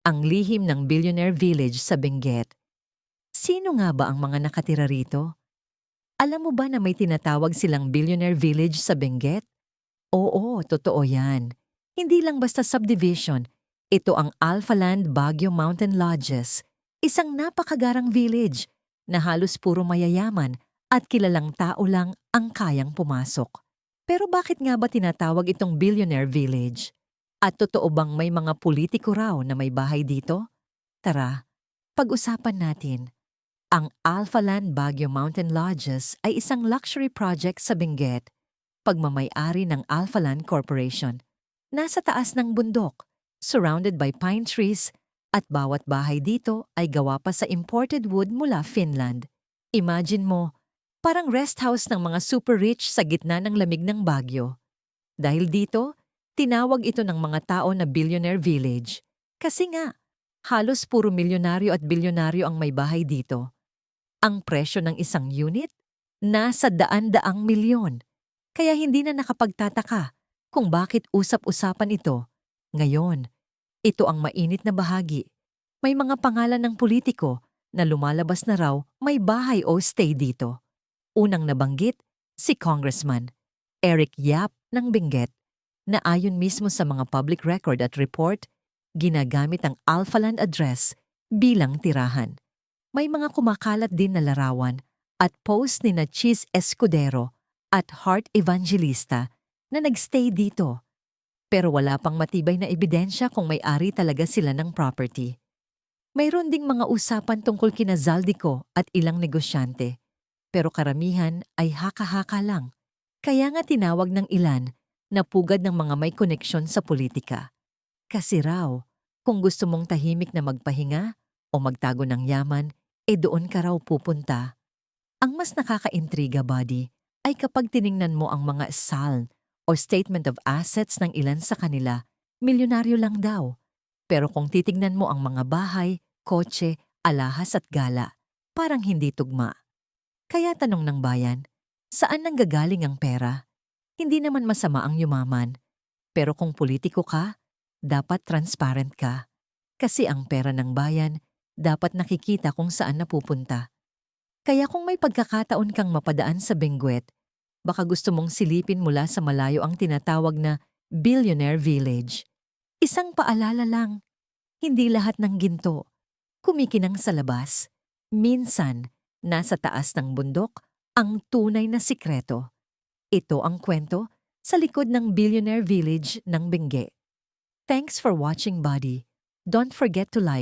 ang lihim ng Billionaire Village sa Benguet. Sino nga ba ang mga nakatira rito? Alam mo ba na may tinatawag silang Billionaire Village sa Benguet? Oo, totoo yan. Hindi lang basta subdivision. Ito ang Alphaland Baguio Mountain Lodges, isang napakagarang village na halos puro mayayaman at kilalang tao lang ang kayang pumasok. Pero bakit nga ba tinatawag itong Billionaire Village? At totoo bang may mga politiko raw na may bahay dito? Tara, pag-usapan natin. Ang Alphaland Baguio Mountain Lodges ay isang luxury project sa Benguet, pagmamayari ng Alphaland Corporation. Nasa taas ng bundok, surrounded by pine trees, at bawat bahay dito ay gawa pa sa imported wood mula Finland. Imagine mo, parang rest house ng mga super rich sa gitna ng lamig ng Baguio. Dahil dito, tinawag ito ng mga tao na Billionaire Village. Kasi nga, halos puro milyonaryo at bilyonaryo ang may bahay dito. Ang presyo ng isang unit? Nasa daan-daang milyon. Kaya hindi na nakapagtataka kung bakit usap-usapan ito. Ngayon, ito ang mainit na bahagi. May mga pangalan ng politiko na lumalabas na raw may bahay o stay dito. Unang nabanggit, si Congressman Eric Yap ng Benguet na ayon mismo sa mga public record at report, ginagamit ang Alphaland address bilang tirahan. May mga kumakalat din na larawan at post ni na Cheese Escudero at Heart Evangelista na nagstay dito. Pero wala pang matibay na ebidensya kung may-ari talaga sila ng property. Mayroon ding mga usapan tungkol kina Zaldico at ilang negosyante. Pero karamihan ay haka-haka lang. Kaya nga tinawag ng ilan na pugad ng mga may koneksyon sa politika. Kasi raw, kung gusto mong tahimik na magpahinga o magtago ng yaman, e doon ka raw pupunta. Ang mas nakakaintriga, buddy, ay kapag tiningnan mo ang mga SAL o Statement of Assets ng ilan sa kanila, milyonaryo lang daw. Pero kung titignan mo ang mga bahay, kotse, alahas at gala, parang hindi tugma. Kaya tanong ng bayan, saan nanggagaling ang pera? Hindi naman masama ang yumaman. Pero kung politiko ka, dapat transparent ka. Kasi ang pera ng bayan, dapat nakikita kung saan napupunta. Kaya kung may pagkakataon kang mapadaan sa Benguet, baka gusto mong silipin mula sa malayo ang tinatawag na Billionaire Village. Isang paalala lang, hindi lahat ng ginto, kumikinang sa labas. Minsan, nasa taas ng bundok, ang tunay na sikreto. Ito ang kwento sa likod ng Billionaire Village ng Benguet. Thanks for watching, buddy. Don't forget to like,